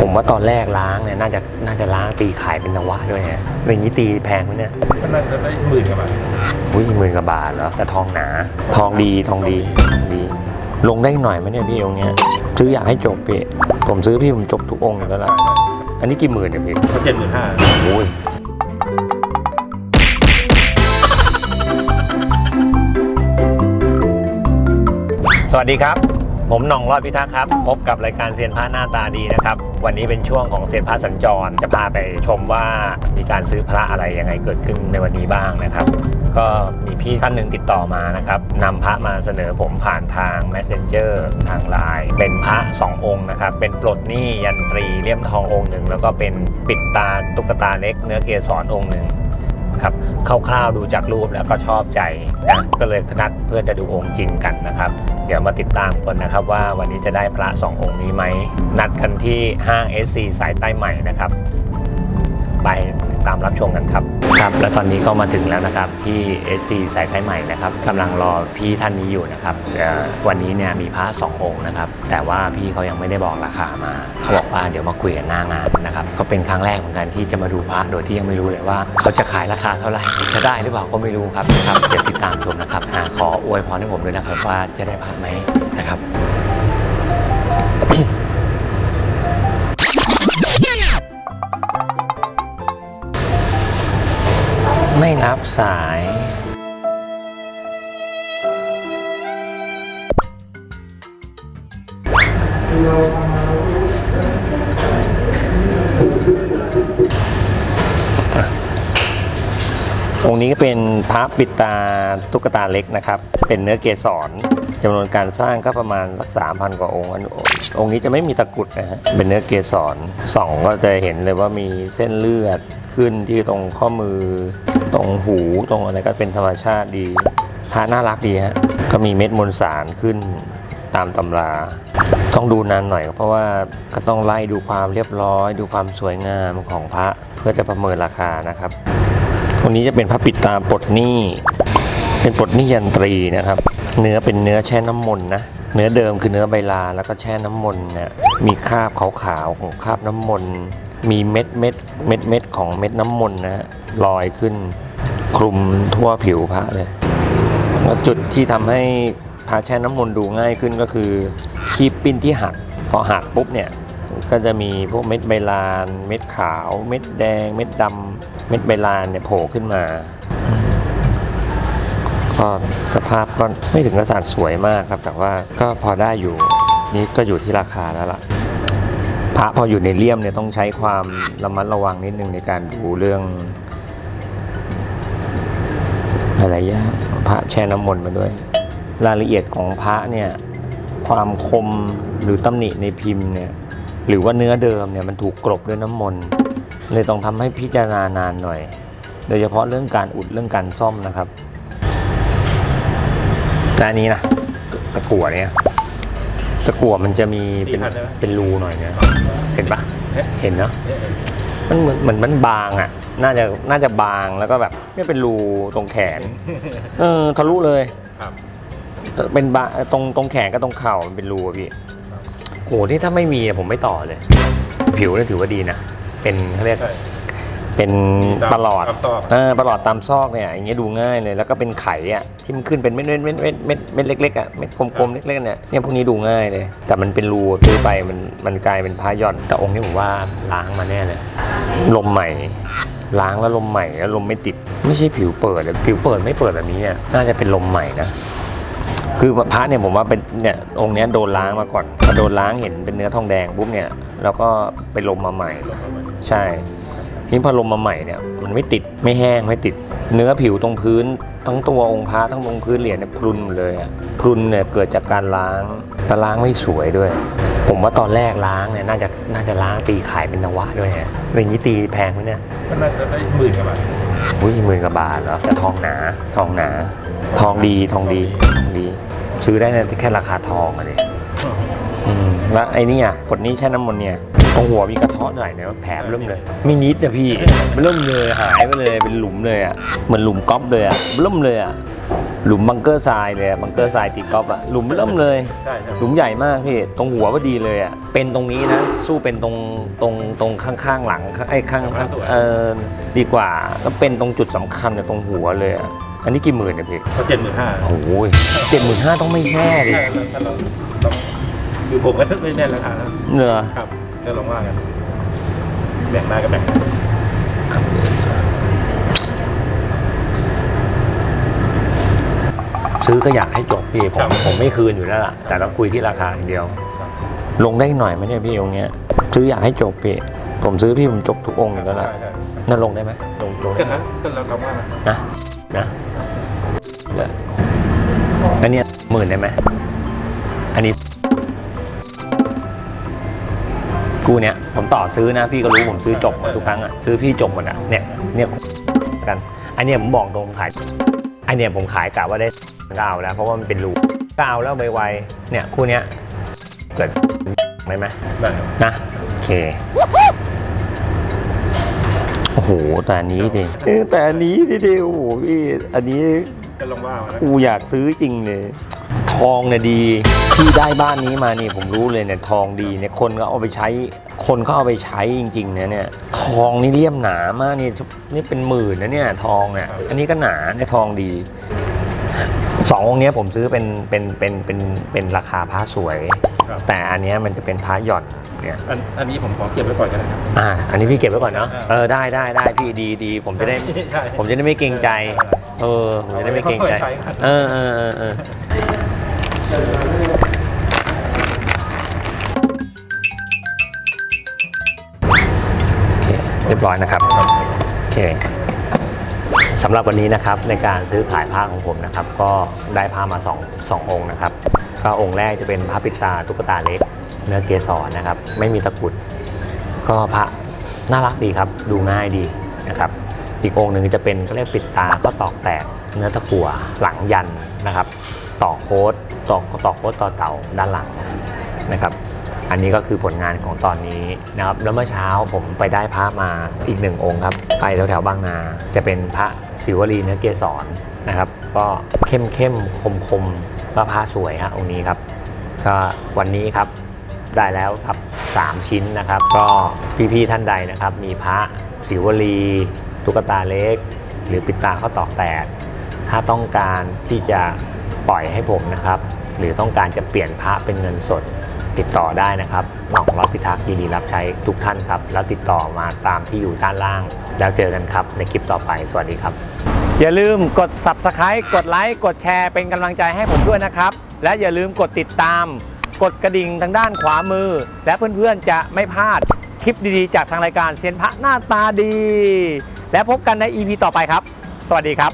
ผมว่าตอนแรกล้างเนี่ยน่าจะน่าจะล้างตีขายเป็นนวะด้วยฮะเป็นอย่างนี้ตีแพงไหมเนี่ยก็น่าจะได้หมื่นกว่าบาทอุ้ยหมื่นกว่าบาทเหรอแต่ทองหนา ทองดีทองดีทองดี ลงได้หน่อยไหมเนี่ยพี่องค์เนี้ยซื้ออยากให้จบพี่ผมซื้อพี่ผมจบทุกองค์อยู่แล้วล่ะอันนี้กี่หมื่นเนี่ยพี่เขาเจ็ดหมื่นห้าโอ้ยสวัสดีครับ ผมหน่องรอดพิทักษ์ครับ พบกับรายการเซียนพระหน้าตาดีนะครับ วันนี้เป็นช่วงของเซียนพระสัญจร จะพาไปชมว่ามีการซื้อพระอะไรยังไงเกิดขึ้นในวันนี้บ้างนะครับ ก็มีพี่ท่านหนึ่งติดต่อมานะครับนำพระมาเสนอผมผ่านทาง Messenger ทางไลน์เป็นพระ2องค์นะครับ เป็นปลดหนี้ยันตรีเลี่ยมทององค์หนึ่งแล้วก็เป็นปิดตาตุ๊กตาเล็กเนื้อเกสรองค์หนึ่งครับคร่าวๆดูจากรูปแล้วก็ชอบใจนะก็เลยนัดเพื่อจะดูองค์จริงกันนะครับ เดี๋ยวมาติดตามกันนะครับว่าวันนี้จะได้พระ2องค์นี้ไหม นัดกันที่ห้าง SC สายใต้ใหม่นะครับ ไป ตามรับชมกันครับครับ และตอนนี้ก็มาถึงแล้วนะครับที่ SC สายใต้ใหม่นะครับกำลังรอพี่ท่านนี้อยู่นะครับเอ่อวันนี้เนี่ยมีพระสององค์นะครับแต่ว่าพี่เขายังไม่ได้บอกราคามา เขาบอกว่าเดี๋ยวมาคุยกันหน้างานนะครับก็เป็นครั้งแรกเหมือนกันที่จะมาดูพระโดยที่ยังไม่รู้เลยว่า เขาจะขายราคาเท่าไหร่จะได้หรือเปล่าก็ไม่รู้ครับนะครับเดี๋ยวติดตามชมนะครับอ่าขออวยพรให้ผมด้วยนะครับว่าจะได้พระไหมนะครับ ไม่รับสาย องค์นี้ก็เป็นพระปิดตาตุ๊กตาเล็กนะครับ เป็นเนื้อเกสรจำนวนการสร้างก็ประมาณสักสามพันกว่าองค์อันองค์นี้จะไม่มีตะกุดนะฮะเป็นเนื้อเกสรส่องก็จะเห็นเลยว่ามีเส้นเลือดขึ้นที่ตรงข้อมือ รงหูตรงอะไรก็เป็นธรรมชาติดีพระน่ารักดีฮะก็มีเม็ดมวลสารขึ้นตามตำรา ต้องดูนานหน่อย เพราะว่าก็ต้องไล่ดูความเรียบร้อย ดูความสวยงามของพระเพื่อจะประเมินราคานะครับตรงนี้จะเป็นพระปิดตาปลดหนี้ เป็นปลดหนี้ยันตรีนะครับ เนื้อเป็นเนื้อแช่น้ำมนต์นะเนื้อเดิมคือเนื้อใบลาแล้วก็แช่น้ำมนต์เนี่ยมีคราบขาวๆของคราบน้ำมนต์มีเม็ดเม็ดเม็ดเม็ดของเม็ดน้ำมนต์นะฮะลอยขึ้น คลุมทั่วผิวพระเลยลจุดที่ทำให้พระแช่น้ำมนต์ดูง่ายขึ้นก็คือคีบปิ้นที่หักพอหักปุ๊บเนี่ยก็จะมีพวกเม็ดใบลาน เม็ดขาว เม็ดแดง เม็ดดำเม็ดใบลานเนี่ยโผล่ขึ้นมาก็สภาพก็ไม่ถึงกระสานสวยมากครับ แต่ว่าก็พอได้อยู่นี่ก็อยู่ที่ราคาแล้วล่ะพระพออยู่ในเลี่ยมเนี่ยต้องใช้ความระมัดระวังนิดนึงในการดูเรื่อง หลายๆอย่างพระแช่น้ำมนต์มาด้วย รายละเอียดของพระเนี่ยความคมหรือตำหนิในพิมพ์เนี่ยหรือว่าเนื้อเดิมเนี่ยมันถูกกลบด้วยน้ำมนต์เลยต้องทำให้พิจารณานานหน่อย โดยเฉพาะเรื่องการอุดเรื่องการซ่อมนะครับและอันนี้นะตะกั่วเนี่ยตะกั่วมันจะมีเป็นเป็นรูหน่อยเนี่ยเห็นปะเห็นเนาะมันเหมือนเหมือนมันบางอะ น่าจะน่าจะบางแล้วก็แบบ ไม่เป็นรูตรงแขน เออทะลุเลยครับ เป็นบะตรงตรงแขนกับตรงเข่ามันเป็นรูอะพี่โหที่ถ้าไม่มีอะผมไม่ต่อเลย ผิวเนี่ยถือว่าดีนะ เป็นเขาเรียกใช่เป็นประหลอด ตามซอก เออประหลอดตามซอกเนี่ยอย่างเงี้ยดูง่ายเลย แล้วก็เป็นไข่อะที่มันขึ้นเป็นเม็ดเม็ดเม็ดเม็ดเม็ดเม็ดเล็กๆอะเม็ดกลมๆเล็กๆเนี่ยเนี่ยพวกนี้ดูง่ายเลย แต่มันเป็นรูซื้อไปมันมันกลายเป็นพาย่อนแต่องค์นี้ผมว่าล้างมาแน่เลยลมใหม่ ล้างแล้วลมใหม่แล้วลมไม่ติด ไม่ใช่ผิวเปิดเลยผิวเปิดไม่เปิดแบบนี้เนี่ยน่าจะเป็นลมใหม่นะคือพระเนี่ยผมว่าเป็นเนี่ยองค์นี้โดนล้างมาก่อนพอโดนล้างเห็นเป็นเนื้อทองแดงปุ๊บเนี่ยแล้วก็ไปลมมาใหม่ ใช่ทีนี้พอลมมาใหม่เนี่ยมันไม่ติดไม่แห้งไม่ติด เนื้อผิวตรงพื้นทั้งตัวองค์พระทั้งตรงพื้นเหรียญเนี่ยพรุนหมดเลยอะพรุนเนี่ยเกิดจากการล้าง แล้วล้างไม่สวยด้วย ผมว่าตอนแรกล้างเนี่ยน่าจะน่าจะล้างตีขายเป็นนวะด้วยฮะเป็นอย่างนี้ตีแพงไหมเนี่ยก็น่าจะได้หมื่นกว่าบาทอุ้ยหมื่นกว่าบาทเหรอแต่ทองหนาทองหนา ทองดีทองดีทองดี ซื้อได้ในแค่ราคาทองอะดิอืมแล้วไอ้นี่อะกดนี้แช่น้ำมนต์เนี่ยตรงหัวมีกระเทาะหน่อยเนี่ยแผลเริ่มเลย ไม่นิดอะพี่มันเริ่มเลยหายไปเลยเป็นหลุมเลยอะเหมือนหลุมก๊อปเลยอะเริ่มเลยอะ หลุมบังเกอร์ทรายเลยอะบังเกอร์ทรายติดก๊อปอะหลุมเริ่มเลย ใช่ใช่หลุมใหญ่มากพี่ ตรงหัวพอดีเลยอะเป็นตรงนี้นะ สู้เป็นตรงตรงตรงข้างๆหลังไอ้ข้างข้างเออดีกว่า แล้วเป็นตรงจุดสำคัญเนี่ยตรงหัวเลยอะอันนี้กี่หมื่นเนี่ยพี่เขาเจ็ดหมื่นห้าโอ้ยเจ็ดหมื่นห้าต้องไม่แย่ดิใช่แล้วถ้าเราต้องคือผมก็ไม่แน่ราคานะเนอะครับก็ลองว่ากันแบ่งได้ก็แบ่ง ซื้อก็อยากให้จบพี่ผมผมไม่คืนอยู่แล้วล่ะแต่เราคุยที่ราคาอย่างเดียว ลงได้หน่อยไหมเนี่ยพี่องค์เนี้ยซื้ออยากให้จบพี่ผมซื้อพี่ผมจบทุกองค์อยู่แล้วล่ะใช่ใช่นั่นลงได้ไหมลงลงก็ได้ไหมนะก็เราลองว่ากันนะนะเดี๋ยวอันเนี้ยหมื่นได้ไหมอันนี้กูเนี้ยผมต่อซื้อนะพี่ก็รู้ผมซื้อจบหมดทุกครั้งอะซื้อพี่จบหมดอะเนี่ยเนี่ยกัน อันเนี้ยผมบอกตรงขาย อันเนี้ยผมขายกะว่าได้ก็เอาแล้วเพราะว่ามันเป็นรูก็เอาแล้วไวๆเนี่ยคู่เนี้ยเกิดไหมไหมได้ครับนะโอเคโอ้โหแต่อันนี้ดิเออแต่อันนี้ดิดิโอ้โหพี่อันนี้ก็ลองว่ากันนะ กูอยากซื้อจริงเลยท องเนี่ยดีที่ได้บ้านนี้มานี่ผมรู้เลยเนี่ยทองดีเนี่ยคนก็เอาไปใช้ คนเขาเอาไปใช้จริงๆนะเนี่ยทองนี่เลี่ยมหนามากนี่นี่เป็นหมื่นนะเนี่ยทองเนี่ยอันนี้ก็หนาเนี่ยทองดีสององค์เนี้ยผมซื้อเป็นเป็นเป็นเป็นเป็นราคาพระสวยครับแต่อันเนี้ยมันจะเป็นพระหย่อนเนี่ยอันอันนี้ผมขอเก็บไว้ก่อนกันนะครับอ่าอันนี้พี่เก็บไว้ก่อนเนาะอ่าเออได้ได้ได้พี่ดีดีผมจะได้ใช่ผมจะได้ไม่เกรงใจ เออผมจะได้ไม่เกรงใจ เอาไว้ค่อยๆใช้กันเออเออ เรียบร้อยนะครับโอเคสำหรับวันนี้นะครับในการซื้อขายผ้าของผมนะครับ ก็ได้ผ้ามา2องสององค์นะครับก็องค์แรกจะเป็นพระปิดตาตุ๊กตาเล็ก เนื้อเกสรนะครับ ไม่มีตะกรุด ก็พระน่ารักดีครับ ดูง่ายดี อีกองค์หนึ่งจะเป็นก็เรียกปิดตาก็ตอกแตกเนื้อตะกั่วหลังยันนะครับ ต่อโค้ดต่อต่อโค้ดต่อเต่าด้านหลังนะครับ อันนี้ก็คือผลงานของตอนนี้นะครับ แล้วเมื่อเช้าผมไปได้พระมาอีกหนึ่งองค์ครับไปแถวแถวๆบางนา จะเป็นพระศิวลีเนื้อเกสรนะครับ ก็เข้มเข้มคมคมก็พระสวยฮะองค์นี้ครับ ก็วันนี้ครับได้แล้วครับ 3 ชิ้นนะครับ ก็พี่ๆท่านใดนะครับ มีพระศิวลี ตุ๊กตาเล็ก หรือปิดตาข้อตอกแตก ถ้าต้องการที่จะปล่อยให้ผมนะครับ หรือต้องการจะเปลี่ยนพระเป็นเงินสดติดต่อได้นะครับหม่องรับพิทักษ์ยินดีรับใช้ทุกท่านครับ แล้วติดต่อมาตามที่อยู่ด้านล่าง แล้วเจอกันครับในคลิปต่อไป สวัสดีครับ อย่าลืมกด subscribe กดไลค์ กดแชร์เป็นกำลังใจให้ผมด้วยนะครับ และอย่าลืมกดติดตาม กดกระดิ่งทางด้านขวามือ และเพื่อนๆจะไม่พลาด คลิปดีๆ จากทางรายการเซียนพระหน้าตาดี และพบกันใน EP ต่อไปครับ สวัสดีครับ